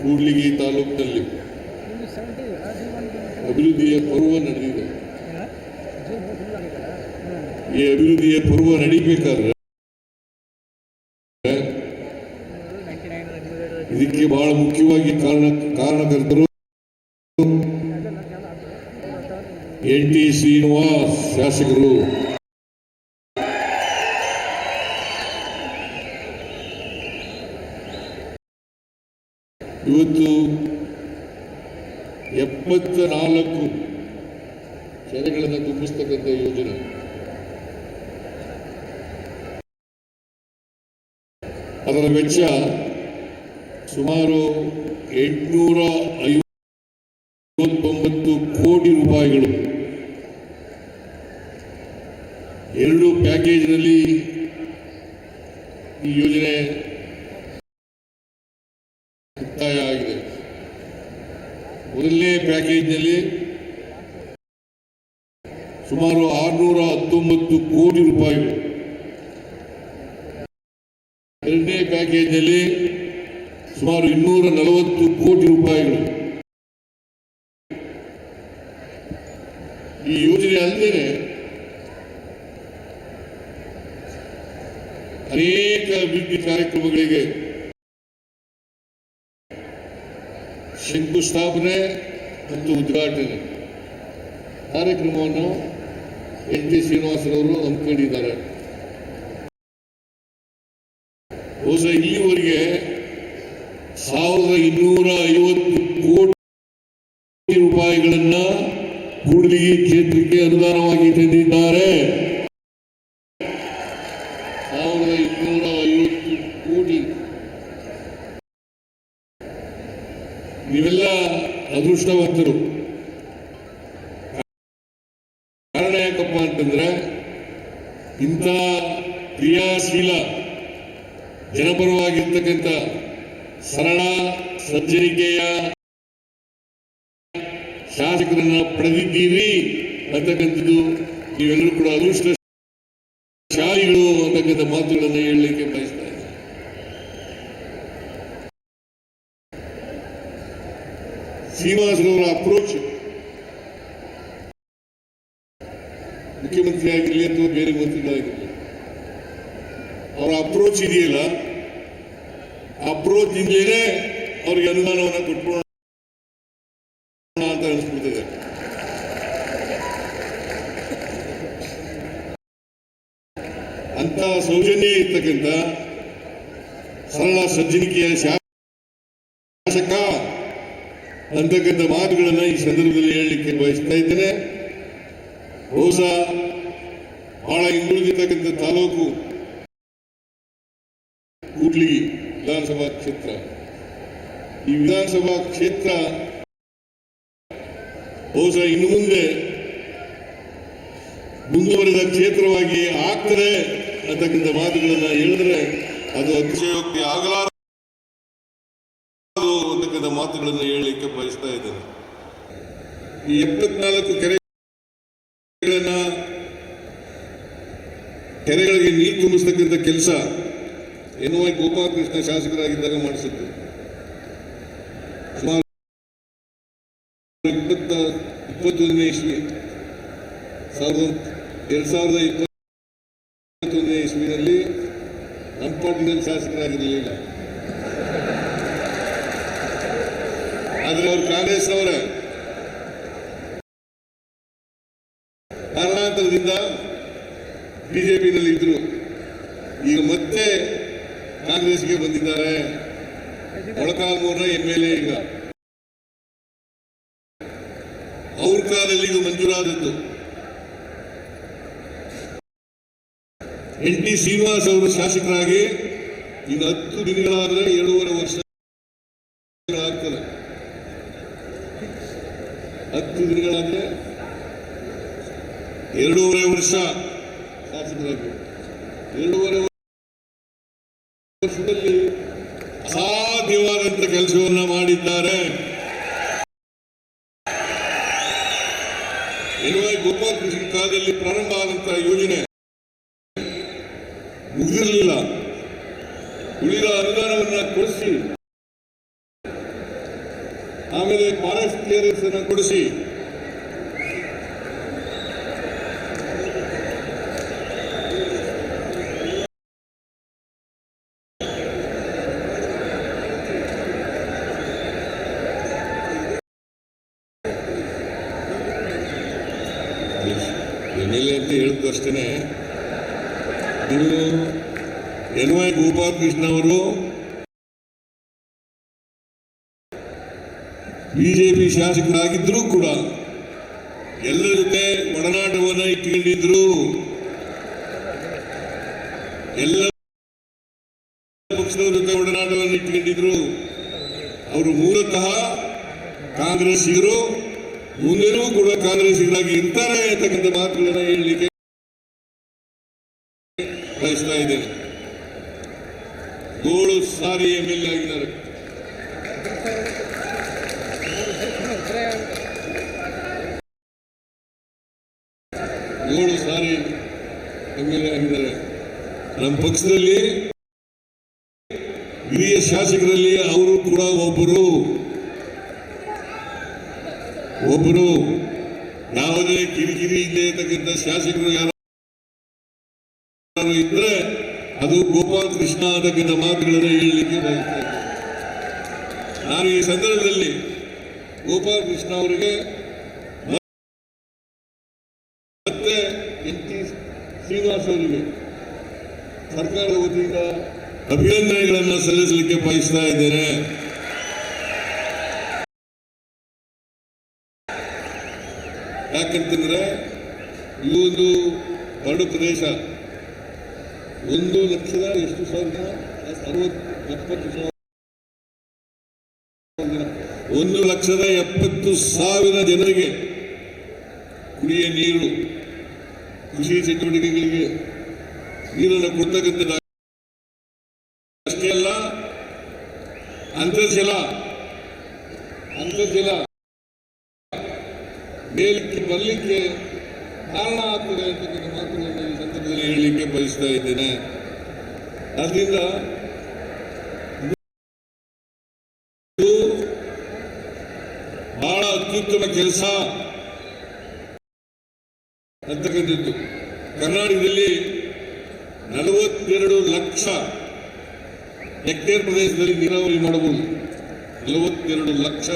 ಕೂಡ್ಲಿಗಿ ತಾಲೂಕಿನಲ್ಲಿ ಅಭಿವೃದ್ಧಿಯ ಪರ್ವ ನಡೆದಿದೆ. ಈ ಅಭಿವೃದ್ಧಿಯ ಪರ್ವ ನಡೀಬೇಕಾದ್ರೆ ಇದಕ್ಕೆ ಬಹಳ ಮುಖ್ಯವಾಗಿ ಕಾರಣ ಕಾರಣಕರ್ತರು ಎನ್ ಟಿ ಶ್ರೀನಿವಾಸ್ ಶಾಸಕರು ಇವತ್ತು ಎಪ್ಪತ್ತ ನಾಲ್ಕು ಕೆರೆಗಳನ್ನು ತುಂಬಿಸ್ತಕ್ಕಂಥ ಯೋಜನೆ. ಅದರ ವೆಚ್ಚ ಸುಮಾರು ಎಂಟುನೂರ ಐವತ್ತೊಂಬತ್ತು ಕೋಟಿ ರೂಪಾಯಿಗಳು. ಎರಡು ಪ್ಯಾಕೇಜ್ನಲ್ಲಿ ಈ ಯೋಜನೆ ಪ್ಯಾಕೇಜ್ನಲ್ಲಿ ಸುಮಾರು ಆರುನೂರ ಹತ್ತೊಂಬತ್ತು ಕೋಟಿ ರೂಪಾಯಿ ಎರಡನೇ ಪ್ಯಾಕೇಜ್ನಲ್ಲಿ ಸುಮಾರು ಇನ್ನೂರ ನಲವತ್ತು ಕೋಟಿ ರೂಪಾಯಿಗಳು ಈ ಯೋಜನೆ ಅಲ್ಲದೆ ಅನೇಕ ಅಭಿವೃದ್ಧಿ ಕಾರ್ಯಕ್ರಮಗಳಿಗೆ ಶಂಕುಸ್ಥಾಪನೆ ಮತ್ತು ಉದ್ಘಾಟನೆ ಕಾರ್ಯಕ್ರಮವನ್ನು ಎನ್ ಟಿ ಶ್ರೀನಿವಾಸರವರು ಹಮ್ಮಿಕೊಂಡಿದ್ದಾರೆ. ಬಹುಶಃ ಇಲ್ಲಿವರೆಗೆ ಸಾವಿರದ ಇನ್ನೂರ ಐವತ್ತು ಕೋಟಿ ರೂಪಾಯಿಗಳನ್ನ ಕೂಡಲಿಗೆ ಕ್ಷೇತ್ರಕ್ಕೆ ಅನುದಾನವಾಗಿ ತಂದಿದ್ದಾರೆ ಸಾವಿರದ ಇನ್ನೂರ ಐವತ್ತು ಕೋಟಿ ನೀವೆಲ್ಲ ಅದೃಷ್ಟವಂತರು ಕಾರಣ ಯಾಕಪ್ಪ ಅಂತಂದ್ರೆ ಇಂಥ ಕ್ರಿಯಾಶೀಲ, ಜನಪರವಾಗಿರ್ತಕ್ಕಂಥ ಸರಳ ಸಜ್ಜನಿಕೆಯ ಶಾಸಕರನ್ನ ಪಡೆದಿದ್ದೀರಿ ಅಂತಕ್ಕಂಥದ್ದು ನೀವೆಲ್ಲರೂ ಕೂಡ ಅದೃಷ್ಟ ಶಾಲಿಗಳು ಅಂತಕ್ಕಂಥ ಮಾತುಗಳನ್ನು ಹೇಳಲಿಕ್ಕೆ ಬಯಸ್ತಾ ಇದ್ದೀನಿ ಶ್ರೀನಿವಾಸರವರ ಅಪ್ರೋಚ್ ಮುಖ್ಯಮಂತ್ರಿ ಆಗಿರಲಿ ಅಥವಾ ಬೇರೆ ಮಂತ್ರಿಗಳಾಗಿರಲಿ ಅವರ ಅಪ್ರೋಚ್ ಇದೆಯಲ್ಲ ಅಪ್ರೋಚ್ ಇಂದಲೇ ಅವ್ರಿಗೆ ಅನುಮಾನವನ್ನು ಕೊಟ್ಕೊಳ್ಳೋಣ ಅಂತ ಅನಿಸ್ಬಿಟ್ಟಿದೆ ಅಂತ ಸೌಜನ್ಯ ಇರ್ತಕ್ಕಂಥ ಸರಳ ಸಜ್ಜನಿಕೆಯ ಶಾಸಕ ಅಂತಕ್ಕಂಥ ಮಾತುಗಳನ್ನು ಈ ಸಂದರ್ಭದಲ್ಲಿ ಹೇಳಲಿಕ್ಕೆ ಬಯಸ್ತಾ ಇದ್ದೇನೆ. ಬಹುಶಃ ಬಹಳ ಹಿಂದುಳಿದಿರ್ತಕ್ಕಂಥ ತಾಲೂಕು ಕೂಡ್ಲಿ ವಿಧಾನಸಭಾ ಕ್ಷೇತ್ರ. ಈ ವಿಧಾನಸಭಾ ಕ್ಷೇತ್ರ ಬಹುಶಃ ಇನ್ನು ಮುಂದೆ ಮುಂದುವರೆದ ಕ್ಷೇತ್ರವಾಗಿ ಆಗ್ತದೆ ಅಂತಕ್ಕಂಥ ಮಾತುಗಳನ್ನು ಹೇಳಿದ್ರೆ ಅದು ಅತಿಶಯೋಕ್ತಿ ಆಗಲಾರದು. ಅಂತಕ್ಕಂಥ ಮಾತುಗಳನ್ನು ಹೇಳಲಿಕ್ಕೆ ಬಯಸ್ತಾ ಇದ್ದೇನೆ. ಈ ಎಪ್ಪತ್ನಾಲ್ಕು ಕೆರೆಗಳನ್ನ ಕೆರೆಗಳಿಗೆ ನೀರು ತುಂಬಿಸ್ತಕ್ಕಂಥ ಕೆಲಸ ಎನ್ನುವ ಗೋಪಾಲಕೃಷ್ಣ ಶಾಸಕರಾಗಿದ್ದಾಗ ಮಾಡಿಸಿದ್ದು. ಸುಮಾರು ಇಪ್ಪತ್ತ ಇಪ್ಪತ್ತೊಂದನೇ ಇಸ್ವಿ ಎರಡ್ ಸಾವಿರದ ಇಪ್ಪತ್ತೊಂದನೇ ಇಸ್ವಿನಲ್ಲಿ ನಮ್ಮ ಪಾರ್ಟಿನಲ್ಲಿ ಶಾಸಕರಾಗಿರಲಿಲ್ಲ. ಅವರು. ಕಾರಣಾಂತರದಿಂದ ಬಿಜೆಪಿನಲ್ಲಿ ಇದ್ರು ಈಗ ಮತ್ತೆ ಕಾಂಗ್ರೆಸ್ಗೆ ಬಂದಿದ್ದಾರೆ. ಮೊಳಕಾಲ್ಮೂರ್ನ ಎಂ ಎಲ್ ಎ ಈಗ. ಅವ್ರ ಕಾಲದಲ್ಲಿ ಇದು ಮಂಜೂರಾದದ್ದು. ಎನ್ ಟಿ ಶ್ರೀನಿವಾಸ್ ಅವರು ಶಾಸಕರಾಗಿ ಇನ್ನು ಹತ್ತು ದಿನಗಳಾದರೆ ಎರಡೂವರೆ ವರ್ಷ ಆಗ್ತದೆ ಹತ್ತು ದಿನಗಳಾದ್ರೆ ಎರಡೂವರೆ ವರ್ಷ. ಶಾಸಕರಾಗಿ ಎರಡೂವರೆ ವರ್ಷದಲ್ಲಿ ಅಸಾಧ್ಯವಾದಂತ ಕೆಲಸವನ್ನ ಮಾಡಿದ್ದಾರೆ. ಎನ್ವೈ ಗೋಪಾಲ್ ಕೃಷಿ ಕಾಲದಲ್ಲಿ ಪ್ರಾರಂಭ ಆದಂತಹ ಯೋಜನೆ ಮುಗಿದಿರಲಿಲ್ಲ ಉಳಿದ ಅನುದಾನವನ್ನ ಕೊಡಿಸಿ, ಆಮೇಲೆ ಫಾರೆಸ್ಟ್ ಕ್ಲಿಯರೆನ್ಸ್ ಅನ್ನು ಕೊಡಿಸಿ ಎಂ ಎಲ್ ಎ ಅಂತ ಹೇಳಿದ್ದು ಅಷ್ಟೇನೆ ಇದು ಎನ್ ಗೋಪಾಲಕೃಷ್ಣ ಅವರು ಬಿಜೆಪಿ ಶಾಸಕರಾಗಿದ್ದರೂ ಕೂಡ ಎಲ್ಲರ ಜೊತೆ ಒಡನಾಟವನ್ನು ಇಟ್ಕೊಂಡಿದ್ರು ಎಲ್ಲ ಪಕ್ಷದವರ ಜೊತೆ ಒಡನಾಟವನ್ನು ಇಟ್ಕೊಂಡಿದ್ರು ಅವರು ಮೂಲತಃ ಕಾಂಗ್ರೆಸ್ಸಿಗರು, ಮುಂದೆನೂ ಕೂಡ ಕಾಂಗ್ರೆಸ್ಸಿಗರಾಗಿ ಇರ್ತಾರೆ ಅಂತಕ್ಕಂಥ ಮಾತುಗಳನ್ನ ಹೇಳಲಿಕ್ಕೆ ಬಯಸ್ತಾ ಇದ್ದೇನೆ ಏಳು ಸಾರಿ ಎಂ ಎಲ್ ಎ ಆಗಿದ್ದಾರೆ ಮೂರು ಸಾರಿ ಎಂ ಎಲ್ ಎ ಆಗಿದ್ದಾರೆ ನಮ್ಮ ಪಕ್ಷದಲ್ಲಿ ಹಿರಿಯ ಶಾಸಕರಲ್ಲಿ ಅವರು ಕೂಡ ಒಬ್ಬರು. ಒಬ್ಬರು. ಯಾವುದೇ ಕಿರಿಕಿರಿ ಇಲ್ಲೇ ಇರ್ತಕ್ಕಂಥ ಶಾಸಕರು ಯಾರು ಇದ್ರೆ ಅದು ಗೋಪಾಲ್ ಕೃಷ್ಣ ಅಂತಕ್ಕಂಥ ಮಾತುಗಳನ್ನು ಹೇಳಲಿಕ್ಕೆ ಬಯಸ್ತಾ ಇದ್ದೇನೆ ನಾನು ಈ ಸಂದರ್ಭದಲ್ಲಿ ಗೋಪಾಲ್ ಕೃಷ್ಣ ಅವರಿಗೆ ಮತ್ತೆ ಎನ್ ಟಿ ಶ್ರೀನಿವಾಸ್ ಅವರಿಗೆ ಸರ್ಕಾರದ ವತಿಯಿಂದ ಅಭಿನಂದನೆಗಳನ್ನು ಸಲ್ಲಿಸಲಿಕ್ಕೆ ಬಯಸ್ತಾ ಇದ್ದೇನೆ. ಯಾಕಂತಂದ್ರೆ ಈ ಒಂದು ಬರಡು ಪ್ರದೇಶ ಒಂದು ಲಕ್ಷದ ಎಷ್ಟು ಸಾವಿರ ಅರವತ್ತು ಎಪ್ಪತ್ತು ಸಾವಿರ. ಒಂದು ಲಕ್ಷದ ಎಪ್ಪತ್ತು ಸಾವಿರ ಜನರಿಗೆ ಕುಡಿಯ ನೀರು, ಕೃಷಿ ಚಟುವಟಿಕೆಗಳಿಗೆ ನೀರನ್ನು ಕೊಡ್ತಕ್ಕಂಥ ಅಷ್ಟೇ ಅಲ್ಲ, ಅಂತರ್ಜಲ ಅಂತರ್ಜಲ ಮೇಲಕ್ಕೆ ಬರಲಿಕ್ಕೆ ಕಾರಣ ಆಗ್ತದೆ ಅಂತಕ್ಕಂಥ ಸಂದರ್ಭದಲ್ಲಿ ಹೇಳಲಿಕ್ಕೆ ಬಯಸ್ತಾ ಇದ್ದೇನೆ. ಅದರಿಂದ ಬಹಳ ಅತ್ಯುತ್ತಮ ಕೆಲಸ ಅಂತಕ್ಕಂಥದ್ದು ಕರ್ನಾಟಕದಲ್ಲಿ ನಲವತ್ತೆರಡು ಲಕ್ಷ ಹೆಕ್ಟೇರ್ ಪ್ರದೇಶದಲ್ಲಿ ನೀರಾವರಿ ಮಾಡಬಹುದು. ನಲವತ್ತೆರಡು ಲಕ್ಷ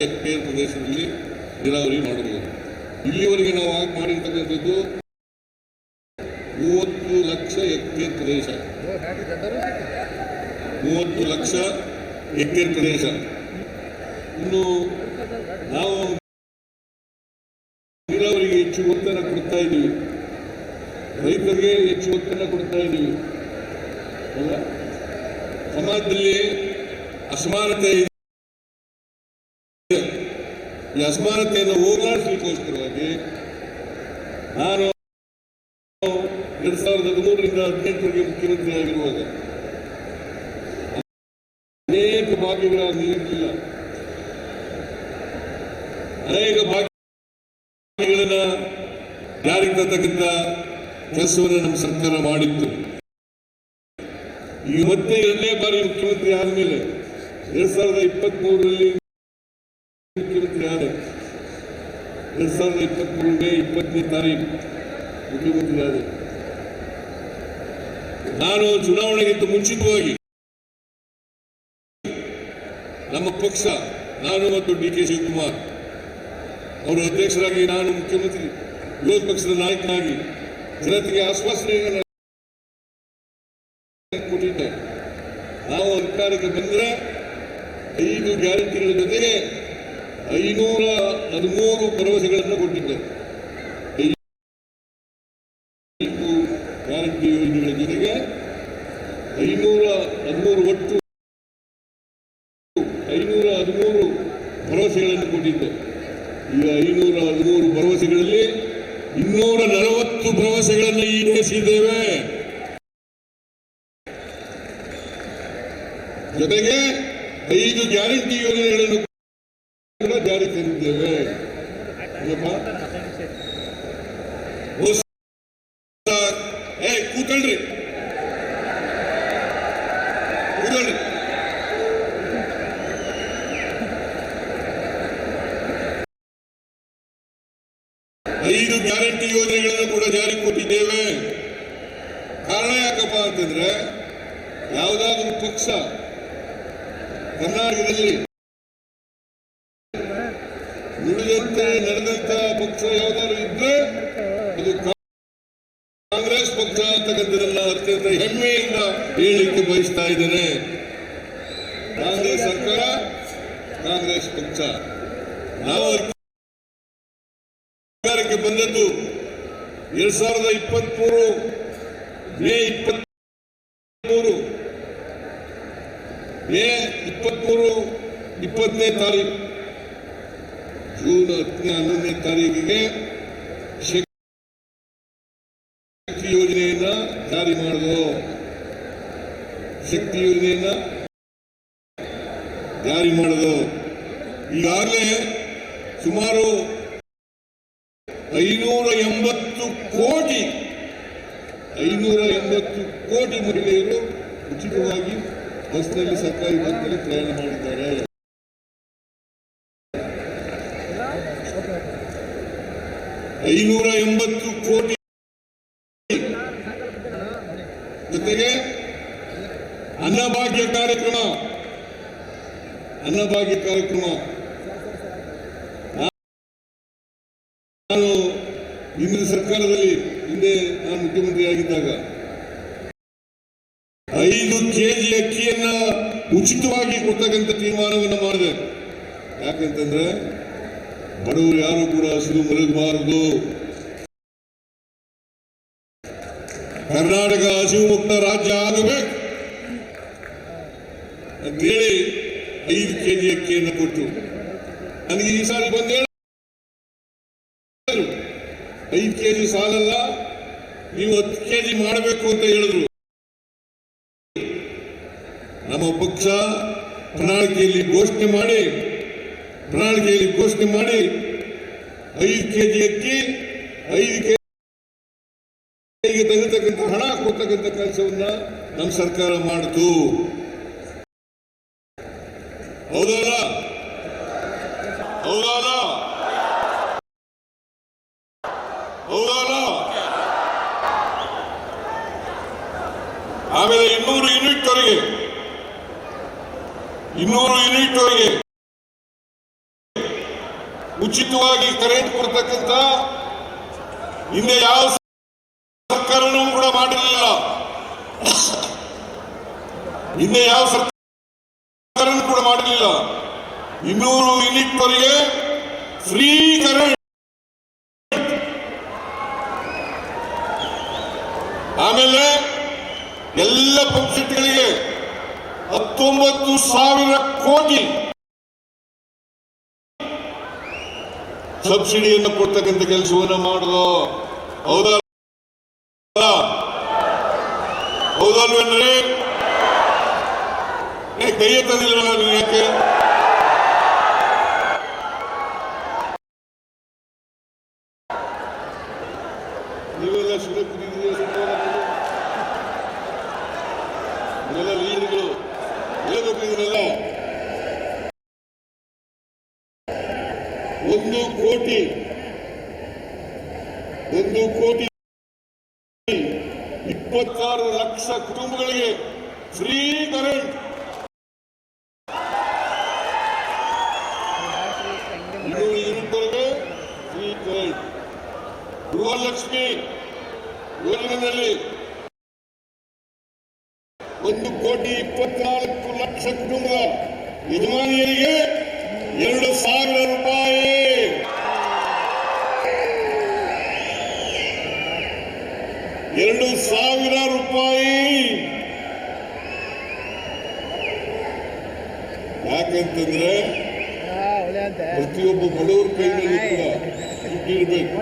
ಹೆಕ್ಟೇರ್ ಪ್ರದೇಶದಲ್ಲಿ ನೀರಾವರಿ ಮಾಡಬಹುದು. ಇಲ್ಲಿವರೆಗೆ ನಾವು ಆಗಿ ಮಾಡಿರ್ತಕ್ಕಂಥದ್ದು ಮೂವತ್ತು ಲಕ್ಷ ಹೆಕ್ಟೇರ್ ಪ್ರದೇಶ. ಮೂವತ್ತು ಲಕ್ಷ ಹೆಕ್ಟೇರ್ ಪ್ರದೇಶ. ಇನ್ನು ನಾವು ನೀರಾವರಿಗೆ ಹೆಚ್ಚು ಒತ್ತನ್ನು ಕೊಡ್ತಾ ಇದ್ದೀವಿ. ರೈತರಿಗೆ ಹೆಚ್ಚು ಒತ್ತನ್ನು ಕೊಡ್ತಾ ಇದ್ದೀವಿ. ಅಲ್ಲ? ಸಮಾಜದಲ್ಲಿ ಅಸಮಾನತೆ ಇದೆ. ಈ ಅಸಮಾನತೆಯನ್ನು ಹೋಗಲಾಡಿಸಲಿಕ್ಕೋಸ್ಕರವಾಗಿ ನಾನು ಎರಡ್ ಸಾವಿರದ ಹದಿಮೂರರಿಂದ ಹದಿನೆಂಟರಿಗೆ ಮುಖ್ಯಮಂತ್ರಿಯಾಗಿರುವಾಗ ಅನೇಕ ಭಾಗ್ಯಗಳ ನೀಡಲಿಲ್ಲ ಅನೇಕ ಭಾಗ್ಯಗಳನ್ನ ಜಾರಿಗೆ ತರ್ತಕ್ಕಂಥ ಕೆಲಸವನ್ನು ನಮ್ಮ ಸರ್ಕಾರ ಮಾಡಿತ್ತು. ಈಗ ಮತ್ತೆ ಎರಡನೇ ಬಾರಿ ಮುಖ್ಯಮಂತ್ರಿ ಆದಮೇಲೆ ಎರಡ್ ಸಾವಿರದ ಇಪ್ಪತ್ತ್ ಮೂರರಲ್ಲಿ ಮುಖ್ಯಮಂತ್ರಿ ಆದ. ಎರಡ್ ಸಾವಿರದ ಇಪ್ಪತ್ತ್ ಮೂರು ಮೇ ಇಪ್ಪತ್ತನೇ ತಾರೀಕು ಮುಖ್ಯಮಂತ್ರಿ ಆದ. ನಾನು ಚುನಾವಣೆಗಿಂತ ಮುಂಚಿತವಾಗಿ ನಮ್ಮ ಪಕ್ಷ, ನಾನು ಮತ್ತು ಡಿ ಕೆ ಶಿವಕುಮಾರ್ ಅವರು ಅಧ್ಯಕ್ಷರಾಗಿ ನಾನು ಮುಖ್ಯಮಂತ್ರಿ, ವಿರೋಧ ಪಕ್ಷದ ನಾಯಕನಾಗಿ ಜನತೆಗೆ ಆಶ್ವಾಸನೆಯನ್ನು ಕೊಟ್ಟಿದ್ದೆ. ನಾವು ಅಧಿಕಾರಕ್ಕೆ ಬಂದರೆ ಐದು ಗ್ಯಾರಂಟಿಗಳ ಜೊತೆಗೆ ಐನೂರ ಹದಿಮೂರು ಭರವಸೆಗಳನ್ನು ಕೊಟ್ಟಿದ್ದೆ ಐದು ಯೋಜನೆಗಳ ಜೊತೆಗೆ ಐನೂರ ಹದಿಮೂರು ಒಟ್ಟು ಐನೂರ ಹದಿಮೂರು ಭರವಸೆಗಳನ್ನು ಕೊಟ್ಟಿದ್ದೆ. ಈಗ ಐನೂರ ಹದಿಮೂರು ಭರವಸೆಗಳಲ್ಲಿ ಇನ್ನೂರ ನಲವತ್ತು ಭರವಸೆಗಳನ್ನು ಈಡೇರಿಸಿದ್ದೇವೆ. ಜೊತೆಗೆ ಐದು ಗ್ಯಾರಂಟಿ ಯೋಜನೆಗಳನ್ನು ಕೂಡ ಜಾರಿ ತಂದಿದ್ದೇವೆ ಪಕ್ಷ ಕರ್ನಾಟಕದಲ್ಲಿ ನುಡಿದಂತೆ ನಡೆದಂತ ಪಕ್ಷ ಯಾವ್ದಾದ್ರು ಇದ್ರೆ ಅದು ಕಾಂಗ್ರೆಸ್ ಪಕ್ಷ ಅಂತಕ್ಕಂಥದ್ದನ್ನ ಅತ್ಯಂತ ಹೆಮ್ಮೆಯಿಂದ ಹೇಳಲಿಕ್ಕೆ ಬಯಸ್ತಾ ಇದ್ದೇನೆ. ಕಾಂಗ್ರೆಸ್ ಸರ್ಕಾರ, ಕಾಂಗ್ರೆಸ್ ಪಕ್ಷ. ನಾವು ಅಧಿಕಾರಕ್ಕೆ ಬಂದದ್ದು ಎರಡ್ ಸಾವಿರದ ಇಪ್ಪತ್ಮೂರು ಮೇ ಇಪ್ಪತ್ಮೂರು ಮೇ ಇಪ್ಪತ್ಮೂರು, ಇಪ್ಪತ್ತನೇ ತಾರೀಕು ಜೂನ್ ಹತ್ತನೇ, ಹನ್ನೊಂದನೇ ತಾರೀಕಿಗೆ ಶಕ್ತಿ ಯೋಜನೆಯನ್ನ ಜಾರಿ ಮಾಡಿದ್ರು ಶಕ್ತಿ ಯೋಜನೆಯನ್ನ ಜಾರಿ ಮಾಡಿದ್ರು ಈಗಾಗಲೇ ಸುಮಾರು ಐನೂರ ಎಂಬತ್ತು ಕೋಟಿ, ಐನೂರ ಎಂಬತ್ತು ಕೋಟಿ ಮಹಿಳೆಯರು ಉಚಿತವಾಗಿ ಬಸ್ನಲ್ಲಿ ಸರ್ಕಾರಿ ಬಸ್ನಲ್ಲಿ ಪ್ರಯಾಣ ಮಾಡಿದ್ದಾರೆ. ಐನೂರ ಎಂಬತ್ತು ಕೋಟಿ. ಜೊತೆಗೆ ಅನ್ನಭಾಗ್ಯ ಕಾರ್ಯಕ್ರಮ. ಅನ್ನಭಾಗ್ಯ ಕಾರ್ಯಕ್ರಮ. ನಾನು ಹಿಂದಿನ ಸರ್ಕಾರದಲ್ಲಿ ಹಿಂದೆ ನಾನು ಮುಖ್ಯಮಂತ್ರಿಯಾಗಿದ್ದಾಗ ಉಚಿತವಾಗಿ ಕೊಡ್ತಕ್ಕಂಥ ತೀರ್ಮಾನವನ್ನು ಮಾಡಿದೆ. ಯಾಕಂತಂದ್ರೆ ಬಡವರು ಯಾರು ಕೂಡ ಹಸಿರು ಮಲಗಬಾರದು. ಕರ್ನಾಟಕ ಹಸಿವು ಮುಕ್ತ ರಾಜ್ಯ ಆಗಬೇಕು ಅಂತೇಳಿ ಐದು ಕೆಜಿ ಅಕ್ಕಿಯನ್ನು ಕೊಟ್ಟು ನನಗೆ ಈ ಸಾಲ ಬಂದೇಳು ಐದು ಕೆಜಿ ಸಾಲಲ್ಲ, ನೀವು ಹತ್ತು ಕೆಜಿ ಮಾಡಬೇಕು ಅಂತ ಹೇಳಿದ್ರು. ನಮ್ಮ ಪಕ್ಷ ಪ್ರಣಾಳಿಕೆಯಲ್ಲಿ ಘೋಷಣೆ ಮಾಡಿ, ಪ್ರಣಾಳಿಕೆಯಲ್ಲಿ ಘೋಷಣೆ ಮಾಡಿ ಐದು ಕೆಜಿ ಅಕ್ಕಿ ಐದು ಕೆಜಿಗೆ ತೆಗೆತಕ್ಕಂಥ ಹಣ ಕೊಡ್ತಕ್ಕಂಥ ಕೆಲಸವನ್ನ ನಮ್ಮ ಸರ್ಕಾರ ಮಾಡಿತು. ಹೌದಲ್ಲ ಹೌದಲ್ಲ ಆಮೇಲೆ ಇನ್ನೂರು ಯೂನಿಟ್ ವರೆಗೆ ಇನ್ನೂರು ಯೂನಿಟ್ ಒಳಗೆ ಉಚಿತವಾಗಿ ಕರೆಂಟ್ ಕೊಡ್ತಕ್ಕಂಥ ಹಿಂದೆ ಯಾವ ಸರ್ಕಾರನೂ ಕೂಡ ಮಾಡಿರಲಿಲ್ಲ. ಹಿಂದೆ ಯಾವ ಸರ್ಕಾರನೂ ಕೂಡ ಮಾಡಿರಲಿಲ್ಲ. ಇನ್ನೂರು ಯೂನಿಟ್ ವರೆಗೆ ಫ್ರೀ ಕರೆಂಟ್. ಆಮೇಲೆ ಎಲ್ಲ ಪಂಚಾಯತ್ಗಳಿಗೆ ಹತ್ತೊಂಬತ್ತು ಸಾವಿರ ಕೋಟಿ ಸಬ್ಸಿಡಿಯನ್ನು ಕೊಡ್ತಕ್ಕಂಥ ಕೆಲಸವನ್ನು ಮಾಡುದು ಹೌದಲ್ಲ ಹೌದಲ್ವೇನ್ರಿ ಕೈ ಎತ್ತದಿಲ್ಲ ಯಾಕೆ? ನೀವೆಲ್ಲ ಸುಮ್ಮನೆ ಒಂದು ಕೋಟಿ. ಒಂದು ಕೋಟಿ. ಇಪ್ಪತ್ತಾರು ಲಕ್ಷ ಕುಟುಂಬಗಳಿಗೆ ಫ್ರೀ ಕರೆಂಟ್. ಫ್ರೀ ಗೃಹಲಕ್ಷ್ಮಿ ಯೋಜನೆಯಲ್ಲಿ ಒಂದು ಕೋಟಿ ಇಪ್ಪತ್ನಾಲ್ಕು ಲಕ್ಷ ಕುಟುಂಬ ಯಜಮಾನಿಯರಿಗೆ ಎರಡು ಸಾವಿರ ರೂಪಾಯಿ ಎರಡು ಸಾವಿರ ರೂಪಾಯಿ ಅಂತ. ಪ್ರತಿಯೊಬ್ಬ ಬಡವರ ಕೈನಲ್ಲಿ ಕೂಡ ದುಡ್ಡಿರ್ಬೇಕು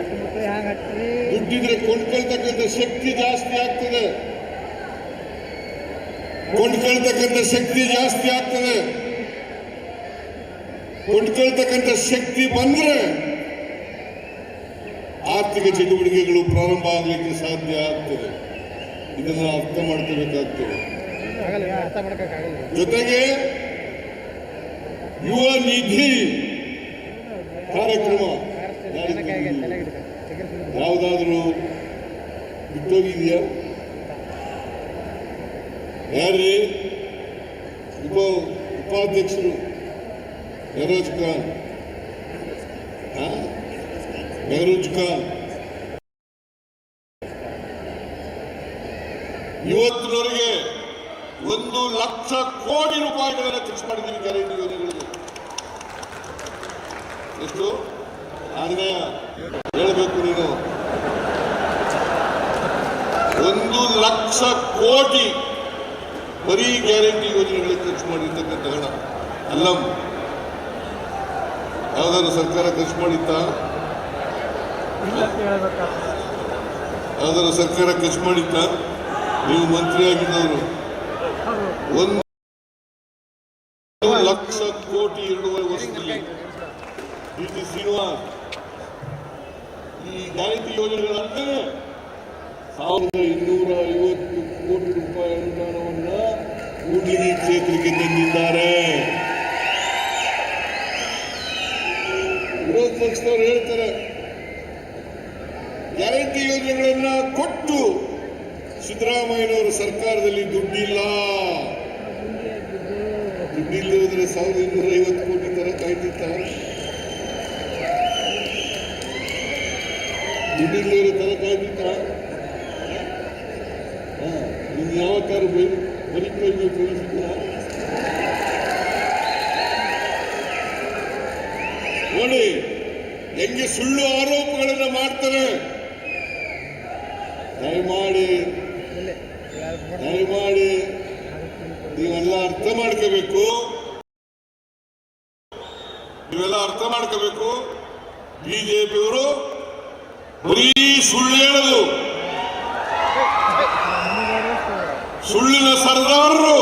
ದುಡ್ಡಿದ್ರೆ ಕೊಂಡ್ಕೊಳ್ತಕ್ಕಂಥ ಶಕ್ತಿ ಜಾಸ್ತಿ ಆಗ್ತದೆ. ಕೊಂಡ್ಕೊಳ್ತಕ್ಕಂಥ ಶಕ್ತಿ ಜಾಸ್ತಿ ಆಗ್ತದೆ. ಕೊಂಡ್ಕೊಳ್ತಕ್ಕಂಥ ಶಕ್ತಿ ಬಂದ್ರೆ ಆರ್ಥಿಕ ಚಟುವಟಿಕೆಗಳು ಪ್ರಾರಂಭ ಆಗಲಿಕ್ಕೆ ಸಾಧ್ಯ ಆಗ್ತದೆ. ಇದನ್ನ ಅರ್ಥ ಮಾಡ್ಕೋಬೇಕಾಗ್ತದೆ. ಜೊತೆಗೆ ಯುವ ನಿಧಿ ಕಾರ್ಯಕ್ರಮ. ಯಾವುದಾದ್ರೂ ಬಿಟ್ಟೋಗಿದೆಯಾ? ಯಾರ್ರಿ? ಉಪ ಉಪಾಧ್ಯಕ್ಷರು? ಬೆರೋಜ್ ಖಾನ್? ಬೆರೋಜ್ ಖಾನ್. ಇವತ್ತಿನವರೆಗೆ ಒಂದು ಲಕ್ಷ ಕೋಟಿ ರೂಪಾಯಿಗಳನ್ನು ಖರ್ಚು ಮಾಡಿದ್ದೀವಿ ಗ್ಯಾರಂಟಿ ಯೋಜನೆಗಳಿಗೆ ಎಷ್ಟು ಆದರೆ ಹೇಳಬೇಕು ನೀನು. ಒಂದು ಲಕ್ಷ ಕೋಟಿ ಬರೀ ಗ್ಯಾರಂಟಿ ಯೋಜನೆಗಳಿಗೆ ಖರ್ಚು ಮಾಡಿರ್ತಕ್ಕಂಥ ಹಣ. ಅಲ್ಲ. ಯಾವ್ದಾದ್ರು ಸರ್ಕಾರ ಖರ್ಚು ಮಾಡಿತ್ತಾ? ಯಾವ್ದಾದ್ರು ಸರ್ಕಾರ ಖರ್ಚು ಮಾಡಿತ್ತಾ? ನೀವು ಮಂತ್ರಿ ಆಗಿದ್ದವರು ಒಂದು ಲಕ್ಷ ಕೋಟಿ ಎರಡೂವರೆ ವರ್ಷದಲ್ಲಿ ಟಿ ಶ್ರೀನಿವಾಸ್. ಈ ಗ್ಯಾರಂಟಿ ಯೋಜನೆಗಳಂತೆ ಸಾವಿರದ ಇನ್ನೂರ ಐವತ್ತು ಕೋಟಿ ರೂಪಾಯಿ ಅನುದಾನವನ್ನ ಕೂಡ್ಲಿಗಿ ಕ್ಷೇತ್ರಕ್ಕೆ ತಂದಿದ್ದಾರೆ. ವಿರೋಧ ಪಕ್ಷದವರು ಹೇಳ್ತಾರೆ, ಗ್ಯಾರಂಟಿ ಯೋಜನೆಗಳನ್ನ ಕೊಟ್ಟು ಸಿದ್ದರಾಮಯ್ಯನವರ ಸರ್ಕಾರದಲ್ಲಿ ದುಡ್ಡಿಲ್ಲ. ದುಡ್ಡಿಲ್ಲದ್ರೆ ಸಾವಿರದ ಇನ್ನೂರ ಐವತ್ತು ಕೋಟಿ ತರ ಕಾಯ್ತಿತ್ತ ತರಕಾಗಿ ತರ ಕಾಯ್ತಿತ್ತ ನಿಮ್ ಯಾವ ಕಾರ ಬರೀ ಕಳಿಸಿದ್ರ ನೋಡಿ, ಹೆಂಗೆ ಸುಳ್ಳು ಆರೋಪಗಳನ್ನು ಮಾಡ್ತಾರೆ. ದಯಮಾಡಿ ದಯಮಾಡಿ ನೀವೆಲ್ಲ ಅರ್ಥ ಮಾಡ್ಕೋಬೇಕು. ನೀವೆಲ್ಲ ಅರ್ಥ ಮಾಡ್ಕೋಬೇಕು. ಬಿಜೆಪಿಯವರು ಬರೀ ಸುಳ್ಳು ಹೇಳೋದು. ಸುಳ್ಳಿನ ಸರ್ದಾರರು.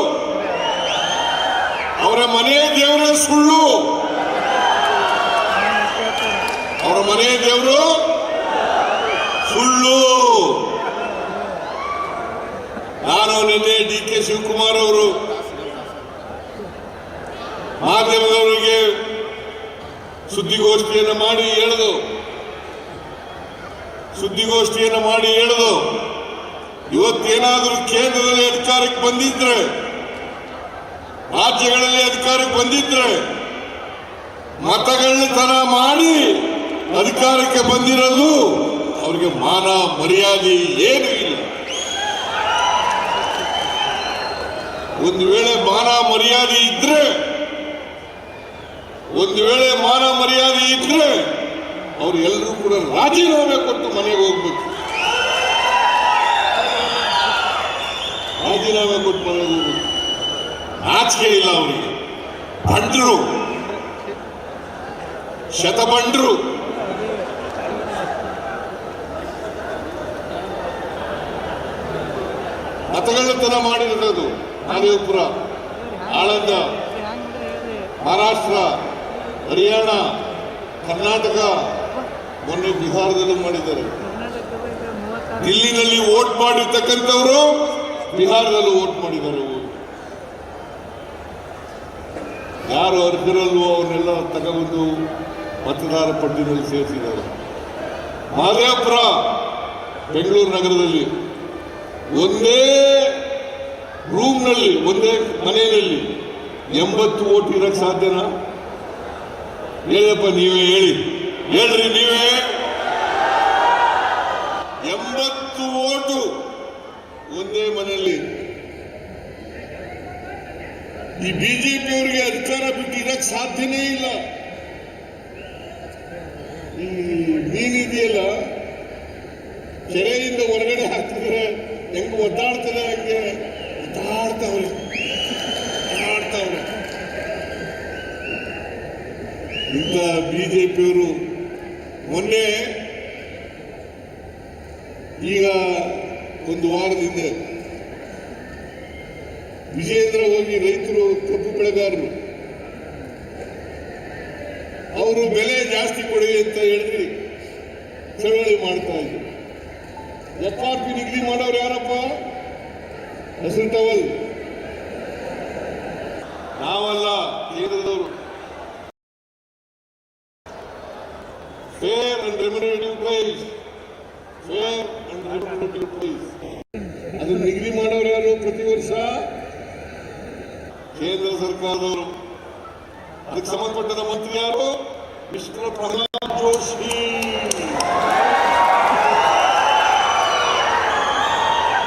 ಅವರ ಮನೆ ದೇವರೇ ಸುಳ್ಳು. ಅವರ ಮನೆ ದೇವರು ಸುಳ್ಳು. ನಾನು ನಿನ್ನೆ ಡಿ ಕೆ ಶಿವಕುಮಾರ್ ಅವರು ಮಾಧ್ಯಮದವರಿಗೆ ಸುದ್ದಿಗೋಷ್ಠಿಯನ್ನು ಮಾಡಿ ಹೇಳಿದು ಸುದ್ದಿಗೋಷ್ಠಿಯನ್ನು ಮಾಡಿ ಹೇಳಿದು. ಇವತ್ತೇನಾದರೂ ಕೇಂದ್ರದಲ್ಲಿ ಅಧಿಕಾರಕ್ಕೆ ಬಂದಿದ್ರೆ, ರಾಜ್ಯಗಳಲ್ಲಿ ಅಧಿಕಾರಕ್ಕೆ ಬಂದಿದ್ರೆ ಮತಗಳ್ಳತನ ಮಾಡಿ ಅಧಿಕಾರಕ್ಕೆ ಬಂದಿರೋದು ಅವರಿಗೆ ಮಾನ ಮರ್ಯಾದೆ ಏನೂ ಇಲ್ಲ. ಒಂದು ವೇಳೆ ಮಾನ ಮರ್ಯಾದೆ ಇದ್ರೆ, ಒಂದು ವೇಳೆ ಮಾನ ಮರ್ಯಾದೆ ಇದ್ರೆ ಅವ್ರು ಎಲ್ಲರೂ ಕೂಡ ರಾಜೀನಾಮೆ ಕೊಟ್ಟು ಮನೆಗೆ ಹೋಗ್ಬೇಕು. ರಾಜೀನಾಮೆ ಕೊಟ್ಟು ಮನೆಗೆ ಹೋಗ್ಬೇಕು. ನಾಚಿಕೆ ಇಲ್ಲ ಅವರಿಗೆ. ಬಂಡ್ರು ಶತಬಂಡ್ರು ಮತಗಳ್ಳತನ ಮಾಡಿರೋದು ನಾಗೇಪುರ ಆಳಂದ, ಮಹಾರಾಷ್ಟ್ರ, ಹರಿಯಾಣ, ಕರ್ನಾಟಕ. ಮೊನ್ನೆ ಬಿಹಾರದಲ್ಲೂ ಮಾಡಿದ್ದಾರೆ. ದಿಲ್ಲಿನಲ್ಲಿ ಓಟ್ ಮಾಡಿರ್ತಕ್ಕಂಥವರು ಬಿಹಾರದಲ್ಲೂ ಓಟ್ ಮಾಡಿದ್ದಾರೆ ಯಾರು ಅರ್ಹರಲ್ವೋ ಅವನ್ನೆಲ್ಲ ತಗೊಂಡು ಮತದಾರ ಪಟ್ಟಿನಲ್ಲಿ ಸೇರಿಸಿದ್ದಾರೆ. ಮಹದೇವಪುರ ಬೆಂಗಳೂರು ನಗರದಲ್ಲಿ ಒಂದೇ ರೂಮ್ನಲ್ಲಿ ಒಂದೇ ಮನೆಯಲ್ಲಿ ಎಂಬತ್ತು ಓಟ್ ಇರಕ್ಕೆ ಸಾಧ್ಯನಾ? ಹೇಳಪ್ಪ ನೀವೇ ಹೇಳಿ. ಹೇಳ್ರಿ ನೀವೇ. ಎಂಬತ್ತು ಓಟು ಒಂದೇ ಮನೆಯಲ್ಲಿ. ಈ ಬಿಜೆಪಿಯವರಿಗೆ ಅಧಿಕಾರ ಬಿಟ್ಟು ಇರಕ್ ಸಾಧ್ಯನೇ ಇಲ್ಲ. ಈ ಮೀನಿದೆಯಲ್ಲ ಕೆರೆಯಿಂದ ಹೊರಗಡೆ ಹಾಕ್ತಿದ್ರೆ ಹೆಂಗ್ ಒದ್ದಾಡ್ತದೆ ಹಂಗೆ ಒದ್ದಾಡ್ತಾವ್ರೆ ಒದ್ದಾಡ್ತಾವ್ರೆ ಇಂಥ ಬಿಜೆಪಿಯವರು ಮೊನ್ನೆ ಈಗ ಒಂದು ವಾರದ ಹಿಂದೆ ಹೋಗಿ ರೈತರು, ಕಬ್ಬು ಬೆಳೆಗಾರರು, ಅವರು ಬೆಲೆ ಜಾಸ್ತಿ ಕೊಡಿ ಅಂತ ಹೇಳಿದ್ರಿ ಚಳವಳಿ ಮಾಡ್ತಾ ಇದ್ರು. ಎಫ್ ಆರ್ ಪಿ ನಿಗದಿ ಮಾಡೋರು ಯಾರಪ್ಪ? ಹಸಿರು ಟವಲ್ ನಾವಲ್ಲ ಕೇಂದ್ರದವರು. ಪ್ರೈಸ್ ಅದನ್ನ ನಿಗದಿ ಮಾಡೋರು ಯಾರು ಪ್ರತಿ ವರ್ಷ? ಕೇಂದ್ರ ಸರ್ಕಾರದವರು. ಅದಕ್ಕೆ ಸಂಬಂಧಪಟ್ಟದ ಮಂತ್ರಿ ಯಾರು? ಮಿಸ್ಟರ್ ಪ್ರಹ್ಲಾದ್ ಜೋಶಿ.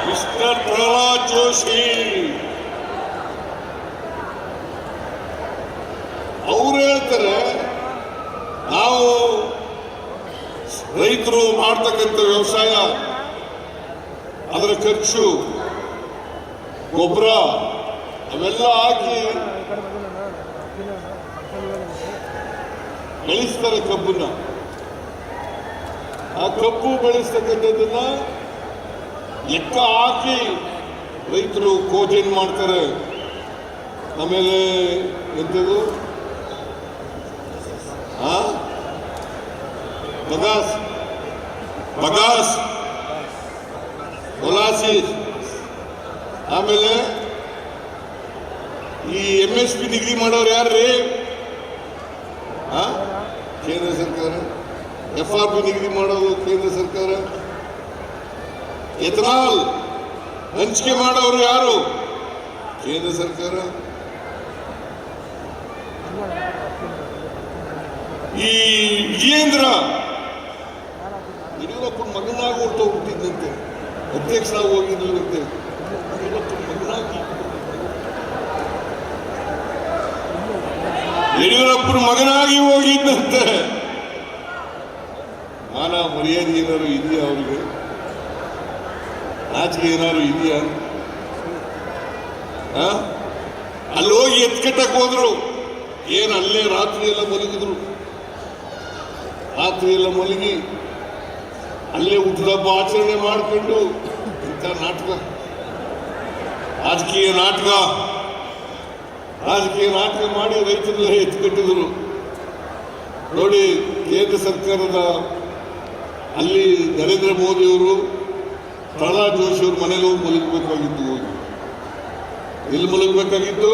ಮಿಸ್ಟರ್ ಪ್ರಹ್ಲಾದ್ ಜೋಶಿ. ಅವ್ರು ಹೇಳ್ತಾರೆ ನಾವು ರೈತರು ಮಾಡ್ತಕ್ಕಂಥ ವ್ಯವಸಾಯ, ಅದರ ಖರ್ಚು, ಗೊಬ್ಬರ, ಅವೆಲ್ಲ ಹಾಕಿ ಬೆಳೆಸ್ತಾರೆ ಕಬ್ಬನ್ನ. ಆ ಕಬ್ಬು ಬೆಳೆಸ್ತಕ್ಕಂಥದ್ದನ್ನ ಲೆಕ್ಕ ಹಾಕಿ ರೈತರು ಕೋಚಿಂಗ್ ಮಾಡ್ತಾರೆ. ಆಮೇಲೆ ಎಂಥದ್ದು ಹಾ ಬಗಾಸ್ ಬಗಾಸ್ ಮೊಲಾಸಿಸ್ ಆಮೇಲೆ ಈ ಎಂ ಎಸ್ ಪಿ ಡಿಗ್ರಿ ಮಾಡೋರು ಯಾರ್ರಿ? ಕೇಂದ್ರ ಸರ್ಕಾರ. ಎಫ್ ಆರ್ ಪಿ ಡಿಗ್ರಿ ಮಾಡೋದು ಕೇಂದ್ರ ಸರ್ಕಾರ. ಎಥನಾಲ್. ಹಂಚಿಕೆ ಮಾಡೋರು ಯಾರು? ಕೇಂದ್ರ ಸರ್ಕಾರ. ಈ ವಿಜೇಂದ್ರ ಯಡಿಯೂರಪ್ಪನ ಮಗನಾಗಿ ಹೊರಟೋಗ್ಬಿಟ್ಟಿದ್ದಂತೆ ಅಧ್ಯಕ್ಷರಾಗಿ ಹೋಗಿದ್ದಂತೆ. ಯಡಿಯೂರಪ್ಪನ ಮಗನಾಗಿ. ಯಡಿಯೂರಪ್ಪನ ಮಗನಾಗಿ ಹೋಗಿದ್ದಂತೆ. ಮಾನ ಮರ್ಯಾದೆ ಏನಾದ್ರು ಇದೆಯಾ ಅವರಿಗೆ? ನಾಚಿಕೆ ಏನಾದ್ರು ಇದೆಯಾ? ಅಲ್ಲಿ ಹೋಗಿ ಎತ್ಕಟ್ಟಕ್ಕೆ ಹೋದ್ರು. ಏನ್ ಅಲ್ಲೇ ರಾತ್ರಿ ಎಲ್ಲ ಮಲಗಿದ್ರು? ರಾತ್ರಿ ಎಲ್ಲ ಮಲಗಿ ಅಲ್ಲೇ ಹುಟ್ಟಿದಬ್ಬ ಆಚರಣೆ ಮಾಡಿಕೊಂಡು ಇಂಥ ನಾಟಕ. ರಾಜಕೀಯ ನಾಟಕ. ರಾಜಕೀಯ ನಾಟಕ ಮಾಡಿ ರೈತರೆಲ್ಲ ಕಟ್ಟಿದ್ರು ನೋಡಿ, ಕೇಂದ್ರ ಸರ್ಕಾರದ ಅಲ್ಲಿ ನರೇಂದ್ರ ಮೋದಿಯವರು ಪ್ರಹ್ಲಾದ್ ಜೋಶಿ ಅವ್ರ ಮನೇಲಿ ಹೋಗಿ ಮಲಗಬೇಕಾಗಿತ್ತು. ಎಲ್ಲಿ ಮಲಗಬೇಕಾಗಿತ್ತು?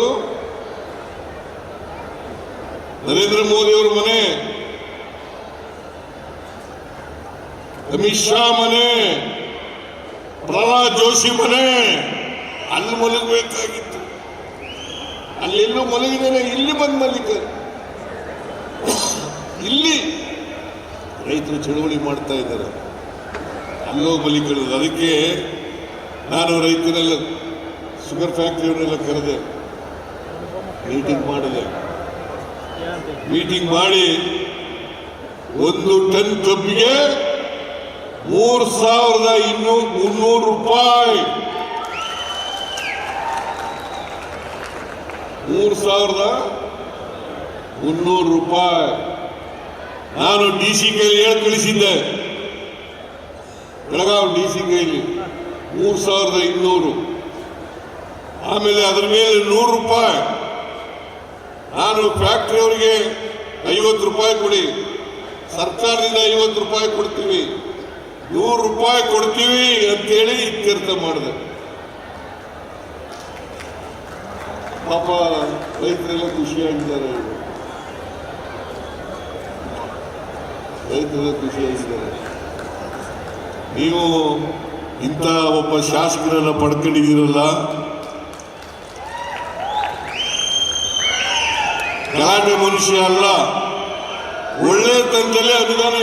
ನರೇಂದ್ರ ಮೋದಿ ಅವರ ಮನೆ. ಅಮಿತ್ ಶಾ ಮನೆ, ಪ್ರಹ್ಲಾದ್ ಜೋಶಿ ಮನೆ, ಅಲ್ಲಿ ಮಲಗಬೇಕಾಗಿತ್ತು ಅಲ್ಲೆಲ್ಲೂ ಮಲಗಿದ್ದೇನೆ, ಇಲ್ಲಿ ಬಂದು ಮಲಿಕ ಇಲ್ಲಿ ರೈತರು ಚಳುವಳಿ ಮಾಡ್ತಾ ಇದ್ದಾರೆ. ಅಲ್ಲೋ ಮಲಿಕೊಳ್ಳೋದು ಅದಕ್ಕೆ ನಾನು ರೈತರೆಲ್ಲ ಶುಗರ್ ಫ್ಯಾಕ್ಟ್ರಿಯವನ್ನೆಲ್ಲ ಕರೆದೆ ಮೀಟಿಂಗ್ ಮಾಡಿದೆ. ಮೀಟಿಂಗ್ ಮಾಡಿ ಒಂದು ಟನ್ ಕಬ್ಬಿಗೆ ಮೂರು ಸಾವಿರದ ಇನ್ನೂರು ಮುನ್ನೂರು ರೂಪಾಯಿ. ಮೂರು ಸಾವಿರದ ಮುನ್ನೂರು ರೂಪಾಯಿ. ನಾನು ಡಿ ಸಿ ಕೈಲಿ ಹೇಳಿ ಕಳಿಸಿದ್ದೆ ಬೆಳಗಾವಿ ಡಿ ಸಿ ಕೈಲಿ ಮೂರು ಸಾವಿರದ ಇನ್ನೂರು. ಆಮೇಲೆ ಅದರ ಮೇಲೆ ನೂರು ರೂಪಾಯಿ. ನಾನು ಫ್ಯಾಕ್ಟ್ರಿ ಅವರಿಗೆ ಐವತ್ತು ರೂಪಾಯಿ ಕೊಡಿ. ಸರ್ಕಾರದಿಂದ ಐವತ್ತು ರೂಪಾಯಿ ಕೊಡ್ತೀವಿ. ನೂರು ರೂಪಾಯಿ ಕೊಡ್ತೀವಿ ಅಂತೇಳಿ ಇತ್ಯರ್ಥ ಮಾಡಿದೆ. ಪಾಪ ರೈತರೆಲ್ಲ ಖುಷಿಯಾಗಿದ್ದಾರೆ ಈಗ. ರೈತರೆಲ್ಲ ಖುಷಿಯಾಗಿದ್ದಾರೆ ನೀವು ಇಂಥ ಒಬ್ಬ ಶಾಸಕರನ್ನ ಪಡ್ಕೊಂಡಿದ್ದೀರಲ್ಲ? ಗಲಾಟೆ ಮನುಷ್ಯ ಅಲ್ಲ. ಒಳ್ಳೆ ತಂದಲ್ಲೇ ಅನುದಾನ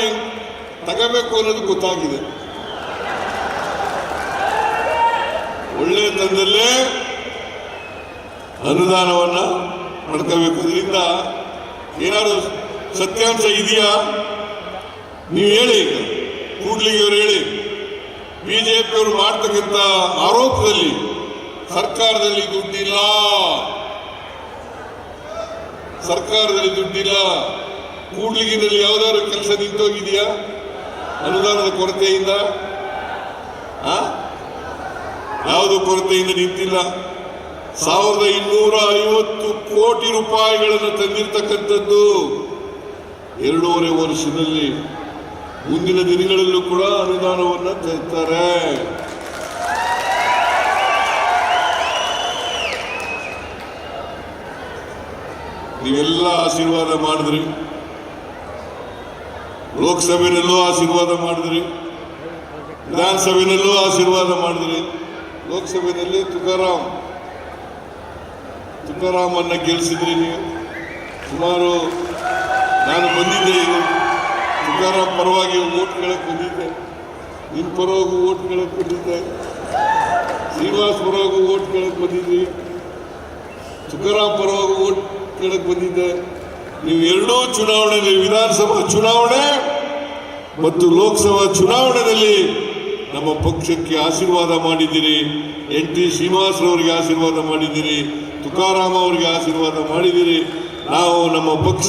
ತಗೋಬೇಕು ಅನ್ನೋದು ಗೊತ್ತಾಗಿದೆ. ಒಳ್ಳೆಯ ತಂದಲ್ಲೇ ಅನುದಾನವನ್ನು ಪಡ್ಕೋಬೇಕು ಇದರಿಂದ ಏನಾದ್ರು ಸತ್ಯಾಂಶ ಇದೆಯಾ? ನೀವು ಹೇಳಿ ಈಗ. ಕೂಡ್ಲಿಗೆ ಅವರು ಹೇಳಿ. ಬಿಜೆಪಿ ಅವರು ಮಾಡ್ತಕ್ಕಂಥ ಆರೋಪದಲ್ಲಿ ಸರ್ಕಾರದಲ್ಲಿ ದುಡ್ಡಿಲ್ಲ. ಸರ್ಕಾರದಲ್ಲಿ ದುಡ್ಡಿಲ್ಲ. ಕೂಡ್ಲಿಗಿನಲ್ಲಿ ಯಾವ್ದಾದ್ರು ಕೆಲಸ ನಿಂತೋಗಿದೆಯಾ? ಅನುದಾನದ ಕೊರತೆಯಿಂದ? ಯಾವುದು ಕೊರತೆಯಿಂದ ನಿಂತಿಲ್ಲ. ಸಾವಿರದ ಇನ್ನೂರ ಐವತ್ತು ಕೋಟಿ ರೂಪಾಯಿಗಳನ್ನು ತಂದಿರತಕ್ಕಂಥದ್ದು ಎರಡೂವರೆ ವರ್ಷದಲ್ಲಿ. ಮುಂದಿನ ದಿನಗಳಲ್ಲೂ ಕೂಡ ಅನುದಾನವನ್ನು ತರ್ತಾರೆ. ನೀವೆಲ್ಲ ಆಶೀರ್ವಾದ ಮಾಡಿದ್ರಿ. ಲೋಕಸಭೆನಲ್ಲೂ ಆಶೀರ್ವಾದ ಮಾಡಿದ್ರಿ, ವಿಧಾನಸಭೆಯಲ್ಲೂ ಆಶೀರ್ವಾದ ಮಾಡಿದ್ರಿ. ಲೋಕಸಭೆಯಲ್ಲಿ ತುಕಾರಾಮ್, ತುಕಾರಾಮನ್ನ ಗೆಲ್ಲಿಸಿದ್ರಿ ನೀವು. ಸುಮಾರು ನಾನು ಬಂದಿದ್ದೆ ಈಗ. ತುಕಾರಾಮ್ ಪರವಾಗಿ ಓಟ್ ಕೇಳಕ್ ಬಂದಿದ್ದೆ. ನಿಮ್ಮ ಪರವಾಗಿ ಓಟ್ ಬಂದಿದ್ದೆ. ಶ್ರೀನಿವಾಸ್ ಪರವಾಗಿ ಓಟ್ ಕೇಳಕ್ ಬಂದಿದ್ರಿ. ತುಕಾರಾಮ್ ಪರವಾಗಿ ಓಟ್ ಕೇಳಕ್ ಬಂದಿದ್ದೆ. ನೀವು ಎರಡೂ ಚುನಾವಣೆಯಲ್ಲಿ ವಿಧಾನಸಭಾ ಚುನಾವಣೆ ಮತ್ತು ಲೋಕಸಭಾ ಚುನಾವಣೆಯಲ್ಲಿ ನಮ್ಮ ಪಕ್ಷಕ್ಕೆ ಆಶೀರ್ವಾದ ಮಾಡಿದ್ದೀರಿ. ಎನ್ ಟಿ ಶ್ರೀನಿವಾಸರವರಿಗೆ ಆಶೀರ್ವಾದ ಮಾಡಿದ್ದೀರಿ. ತುಕಾರಾಮ ಅವರಿಗೆ ಆಶೀರ್ವಾದ ಮಾಡಿದ್ದೀರಿ. ನಾವು ನಮ್ಮ ಪಕ್ಷ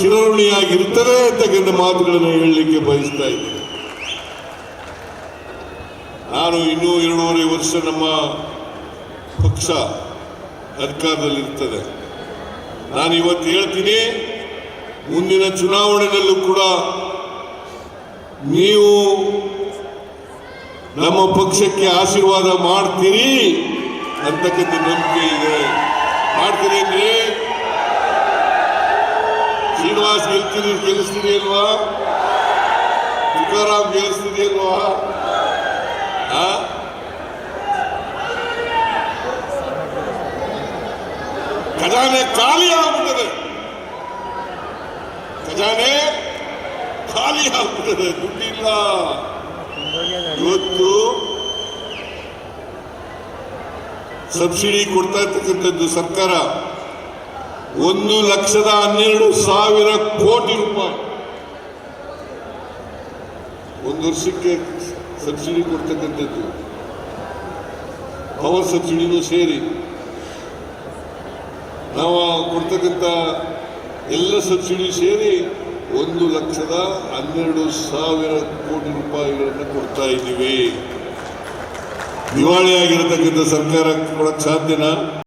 ಚುನಾವಣೆಯಾಗಿರುತ್ತದೆ ಅಂತಕ್ಕಂಥ ಮಾತುಗಳನ್ನು ಹೇಳಲಿಕ್ಕೆ ಬಯಸ್ತಾ ಇದ್ದೀನಿ. ನಾನು ಇನ್ನೂ ಎರಡೂವರೆ ವರ್ಷ ನಮ್ಮ ಪಕ್ಷ ಅಧಿಕಾರದಲ್ಲಿರ್ತದೆ ನಾನು ಇವತ್ತು ಹೇಳ್ತೀನಿ, ಮುಂದಿನ ಚುನಾವಣೆಯಲ್ಲೂ ಕೂಡ ನೀವು ನಮ್ಮ ಪಕ್ಷಕ್ಕೆ ಆಶೀರ್ವಾದ ಮಾಡ್ತೀರಿ ಅಂತಕ್ಕಂಥ ನಂಬಿಕೆ ಇದೆ. ಮಾಡ್ತೀರಿ ಅಂದ್ರೆ ಶ್ರೀನಿವಾಸ್ ಗೆಲ್ತೀರಿ ಗೆಲ್ಲಿಸ್ತೀರಿ ಅಲ್ವಾ? ತುಕಾರಾಮ್ ಗೆಲ್ಲಿಸ್ತೀರಿ ಅಲ್ವಾ? ಆ? ಖಜಾನೆ ಖಾಲಿ ಆಗ್ಬಿಟ್ಟದೆ. ಖಜಾನೆ ಖಾಲಿ ಆಗ್ಬಿಟ್ಟಿದೆ ದುಡ್ಡಿಲ್ಲ ಇವತ್ತು ಸಬ್ಸಿಡಿ ಕೊಡ್ತಾ ಇರ್ತಕ್ಕಂಥದ್ದು ಸರ್ಕಾರ ಒಂದು ಲಕ್ಷದ ಹನ್ನೆರಡು ಸಾವಿರ ಕೋಟಿ ರೂಪಾಯಿ. ಒಂದು ವರ್ಷಕ್ಕೆ ಸಬ್ಸಿಡಿ ಕೊಡ್ತಕ್ಕಂಥದ್ದು. ಪವರ್ ಸಬ್ಸಿಡಿನೂ ಸೇರಿ. ನಾವು ಕೊಡ್ತಕ್ಕಂಥ ಎಲ್ಲ ಸಬ್ಸಿಡಿ ಸೇರಿ ಒಂದು ಲಕ್ಷದ ಹನ್ನೆರಡು ಸಾವಿರ ಕೋಟಿ ರೂಪಾಯಿಗಳನ್ನು ಕೊಡ್ತಾ ಇದ್ದೀವಿ. ದಿವಾಳಿಯಾಗಿರತಕ್ಕಂಥ ಸರ್ಕಾರ ಕೊಡಕ್ಕೆ ಸಾಧ್ಯನಾ